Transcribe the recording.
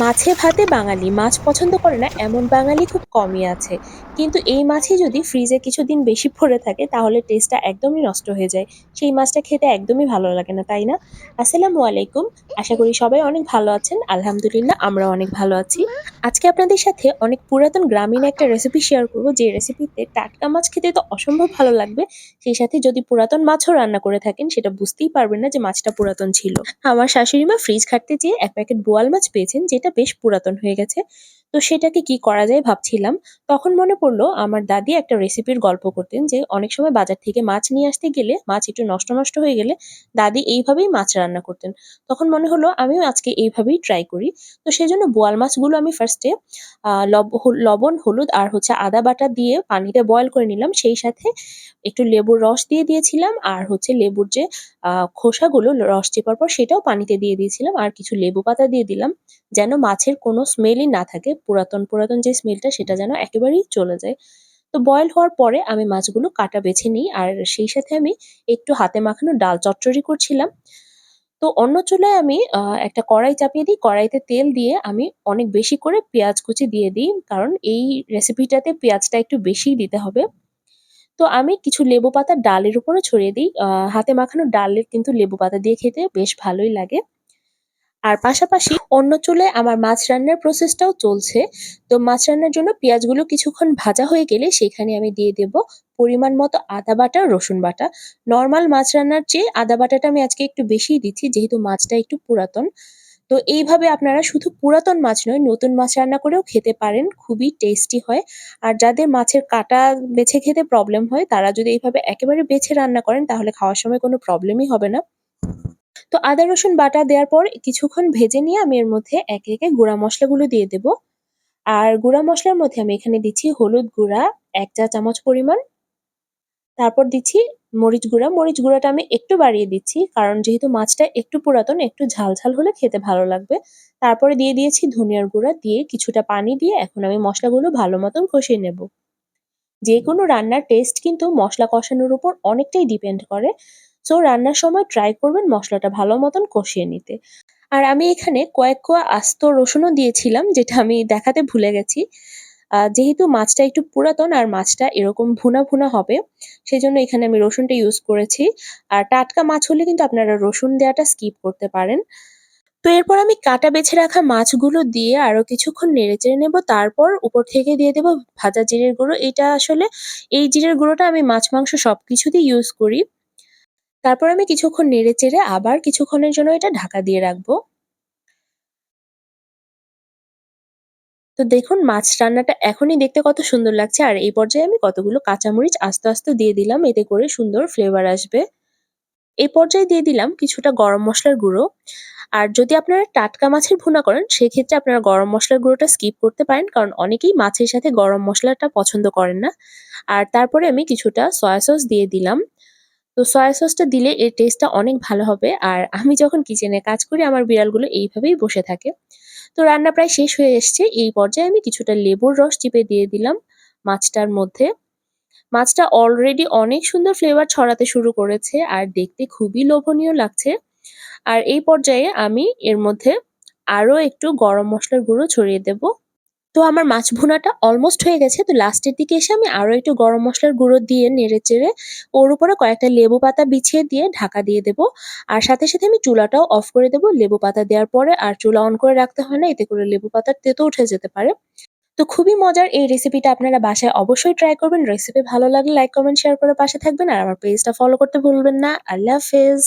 মাছে ভাতে বাঙালি, মাছ পছন্দ করে না, এমন বাঙালি খুব কমই আছে। কিন্তু এই মাছই যদি ফ্রিজে কিছুদিন বেশি পড়ে থাকে, তাহলে টেস্টটা একদমই নষ্ট হয়ে যায়। সেই মাছটা খেতে একদমই ভালো লাগে না, তাই না? আসসালামু আলাইকুম। আশা করি সবাই অনেক ভালো আছেন। আলহামদুলিল্লাহ আমরা অনেক ভালো আছি। আজকে আপনাদের সাথে অনেক পুরাতন গ্রামীণ একটা রেসিপি শেয়ার করব। যে রেসিপিতে টাটকা মাছ খেতে তো অসম্ভব ভালো লাগবে। সেই সাথে যদি পুরাতন মাছও রান্না করে থাকেন, সেটা বুঝতেই পারবেন না যে মাছটা পুরাতন ছিল। আমার শাশুড়ি মা ফ্রিজ ঘাটতে যেয়ে এক প্যাকেট বোয়াল মাছ পেয়েছেন, যেটা বেশ পুরাতন হয়ে গেছে। তো সেটাকে কি করা যায় ভাবছিলাম। তখন মনে পড়ল আমার দাদি একটা রেসিপির গল্প করতেন যে, অনেক সময় বাজার থেকে মাছ নিয়ে আসতে গেলে, মাছ একটু নষ্ট নষ্ট হয়ে গেলে দাদি এইভাবেই মাছ রান্না করতেন। তখন মনে হলো আমিও আজকে এইভাবেই ট্রাই করি। তো সেই জন্য বোয়াল মাছগুলো আমি ফার্স্টে লবণ, হলুদ আর হচ্ছে আদা বাটা দিয়ে পানিতে বয়ল করে নিলাম। সেই সাথে একটু লেবুর রস দিয়ে দিয়েছিলাম আর হচ্ছে লেবুর যে খোসাগুলো রস চেপার পর সেটাও পানিতে দিয়ে দিয়েছিলাম। আর কিছু লেবু পাতা দিয়ে দিলাম যেন মাছের কোনো স্মেলই না থাকে। পুরাতন পুরাতন যে স্মেলটা সেটা যেন একেবারেই চলে যায়। তো বয়েল হওয়ার পরে আমি মাছগুলো কাটা বেছে নিই আর সেই সাথে আমি একটু হাতে মাখানো ডাল চচ্চড়ি করছিলাম। তো অন্য চুলায় আমি একটা কড়াই চাপিয়ে দিই। কড়াইতে তেল দিয়ে আমি অনেক বেশি করে পেঁয়াজ কুচি দিয়ে দিই, কারণ এই রেসিপিটাতে পেঁয়াজটা একটু বেশিই দিতে হবে। তো আমি কিছু লেবু পাতা ডালের উপরে ছড়িয়ে দিই। হাতে মাখানো ডালের কিন্তু লেবু পাতা দিয়ে খেতে বেশ ভালোই লাগে। আর পাশাপাশি অন্য চুলায় আমার মাছ রান্নার প্রসেসটাও চলছে। তো মাছ রান্নার জন্য পেঁয়াজগুলো কিছুক্ষণ ভাজা হয়ে গেলে সেখানে আমি দিয়ে দেব পরিমাণ মতো আদা বাটা, রসুন বাটা। নর্মাল মাছ রান্নার চেয়ে আদা বাটাটা আমি আজকে একটু বেশিই দিচ্ছি, যেহেতু মাছটা একটু পুরাতন। তো এইভাবে আপনারা শুধু পুরাতন মাছ নয়, নতুন মাছ রান্না করেও খেতে পারেন, খুবই টেস্টি হয়। আর যাদের মাছের কাটা বেছে খেতে প্রবলেম হয়, তারা যদি এইভাবে একেবারে বেছে রান্না করেন, তাহলে খাওয়ার সময় কোনো প্রবলেমই হবে না। তো আদা, রসুন বাটা দেওয়ার পর কিছুক্ষণ ভেজে নিয়ে আমি এর মধ্যে একে একে গুঁড়া মশলাগুলো দিয়ে দেব। আর গুঁড়া মশলার মধ্যে আমি এখানে দিচ্ছি হলুদ গুঁড়া, এক চা চামচ পরিমাণ। তারপর দিচ্ছি মরিচ গুঁড়া। মরিচ গুঁড়াটা আমি একটু বাড়িয়ে দিচ্ছি কারণ যেহেতু মাছটা একটু পুরাতন, একটু ঝাল ঝাল হলে খেতে ভালো লাগবে। তারপরে দিয়ে দিয়েছি ধনিয়ার গুঁড়া দিয়ে কিছুটা পানি দিয়ে এখন আমি মশলাগুলো ভালো মতন কষিয়ে নেব। যে কোনো রান্নার টেস্ট কিন্তু মশলা কষানোর উপর অনেকটাই ডিপেন্ড করে। সো রান্নার সময় ট্রাই করবেন মশলাটা ভালো মতন কষিয়ে নিতে। আর আমি এখানে কয়েক কোয়া আস্ত রসুনও দিয়েছিলাম, যেটা আমি দেখাতে ভুলে গেছি। যেহেতু মাছটা একটু পুরাতন আর মাছটা এরকম ভুনা ভুনা হবে সেই জন্য এখানে আমি রসুনটা ইউজ করেছি। আর টাটকা মাছ হলে কিন্তু আপনারা রসুন দেওয়াটা স্কিপ করতে পারেন। তো এরপর আমি কাটা বেছে রাখা মাছগুলো দিয়ে আরও কিছুক্ষণ নেড়েচেড়ে নেব। তারপর উপর থেকে দিয়ে দেব ভাজা জিরের গুঁড়ো। এটা আসলে এই জিরের গুঁড়োটা আমি মাছ, মাংস সব সবকিছুতেই ইউজ করি। তারপর আমি কিছুক্ষণ নেড়ে চেড়ে আবার কিছুক্ষণের জন্য এটা ঢাকা দিয়ে রাখব। তো দেখুন, মাছ রান্নাটা এখনই দেখতে কত সুন্দর লাগছে, আর এই পর্যায়ে আমি কতগুলো কাঁচামরিচ আস্তে আস্তে দিয়ে দিলাম, এতে করে সুন্দর ফ্লেভার আসবে। এই পর্যায়ে দিয়ে দিলাম কিছুটা গরম মশলার গুঁড়ো। আর যদি আপনারা টাটকা মাছের ভুনা করেন, সেক্ষেত্রে আপনারা গরম মশলার গুঁড়োটা স্কিপ করতে পারেন, কারণ অনেকেই মাছের সাথে গরম মশলাটা পছন্দ করেন না। আর তারপরে আমি কিছুটা সয়া সস দিয়ে দিলাম। তো সয়া সসটা দিলে এর টেস্টটা অনেক ভালো হবে। আর আমি যখন কিচেনে কাজ করি, আমার বিড়ালগুলো এইভাবেই বসে থাকে। তো রান্না প্রায় শেষ হয়ে এসছে। এই পর্যায়ে আমি কিছুটা লেবুর রস চিপে দিয়ে দিলাম মাছটার মধ্যে। মাছটা অলরেডি অনেক সুন্দর ফ্লেভার ছড়াতে শুরু করেছে আর দেখতে খুবই লোভনীয় লাগছে। আর এই পর্যায়ে আমি এর মধ্যে আরও একটু গরম মশলার গুঁড়ো ছড়িয়ে দেব। তো আমার মাছ ভুনাটা অলমোস্ট হয়ে গেছে। তো লাস্টের দিকে এসে আমি আরও একটু গরম মশলার গুঁড়ো দিয়ে নেড়ে চেড়ে ওর উপরে কয়েকটা লেবু পাতা বিছিয়ে দিয়ে ঢাকা দিয়ে দেবো। আর সাথে সাথে আমি চুলাটাও অফ করে দেবো। লেবু পাতা দেওয়ার পরে আর চুলা অন করে রাখতে হয় না, এতে করে লেবু পাতার তেতো উঠে যেতে পারে। তো খুবই মজার এই রেসিপিটা আপনারা বাসায় অবশ্যই ট্রাই করবেন। রেসিপি ভালো লাগলে লাইক কমেন্ট শেয়ার করে পাশে থাকবেন। আর আমার পেজটা ফলো করতে ভুলবেন না। আল্লাহ হাফেজ।